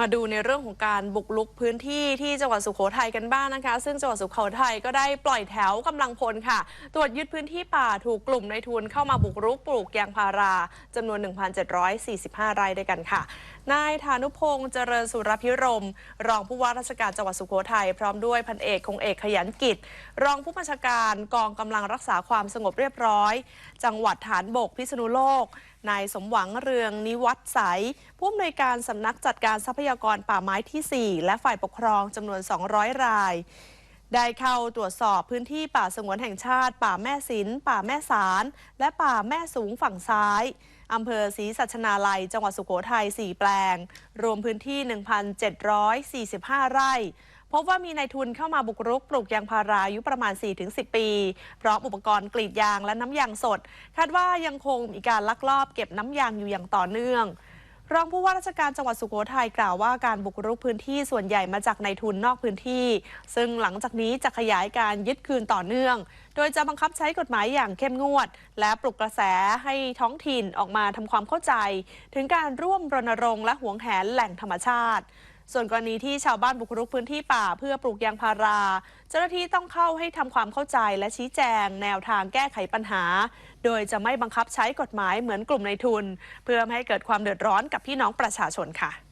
มาดูในเรื่องของการบุกลุกพื้นที่ที่จังหวัดสุโขทัยกันบ้างนะคะ ซึ่งจังหวัดสุโขทัยก็ได้ปล่อยแถวกำลังพลค่ะ ตรวจยึดพื้นที่ป่าถูกกลุ่มในทุนเข้ามาบุกรุกปลูกยางพาราจำนวน 1,745 ไร่ด้วยกันค่ะนายธานุพงศ์เจริญสุรพิรม รองผู้ว่าราชการจังหวัดสุโขทัยพร้อมด้วยพันเอกคงเอกขยันกิจ รองผู้บัญชาการกองกำลังรักษาความสงบเรียบร้อย จังหวัดฐานบกพิษณุโลกนายสมหวังเรืองนิวัฒน์ใสผู้อำนวยการสำนักจัดการทรัพยากรป่าไม้ที่ 4 และฝ่ายปกครองจำนวน 200 ราย ได้เข้าตรวจสอบพื้นที่ป่าสงวนแห่งชาติ ป่าแม่สินป่าแม่สาร และป่าแม่สูงฝั่งซ้ายอำเภอศรีสัชนาลัย จังหวัดสุโขทัย 4 แปลง รวมพื้นที่ 1,745 ไร่ พบว่ามีนายทุนเข้ามาบุกรุกปลูกยางพาราอายุประมาณ 4-10 ปี พร้อมอุปกรณ์กรีดยางและน้ำยางสด คาดว่ายังคงมีการลักลอบเก็บน้ำยางอยู่อย่างต่อเนื่อง รองผู้ว่าราชการจังหวัดสุโขทัยกล่าวว่าการบุกรุกพื้นที่ส่วนใหญ่มาจากในทุนนอกพื้นที่ ซึ่งหลังจากนี้จะขยายการยึดคืนต่อเนื่อง โดยจะบังคับใช้กฎหมายอย่างเข้มงวด และปลุกกระแสให้ท้องถิ่นออกมาทำความเข้าใจ ถึงการร่วมรณรงค์และหวงแหนแหล่งธรรมชาติ ส่วนกรณีที่ชาวบ้านบุกรุกพื้นที่ป่าเพื่อปลูกยางพารา เจ้าหน้าที่ต้องเข้าให้ทำความเข้าใจและชี้แจงแนวทางแก้ไขปัญหา โดยจะไม่บังคับใช้กฎหมายเหมือนกลุ่มในทุน เพื่อไม่ให้เกิดความเดือดร้อนกับพี่น้องประชาชนค่ะ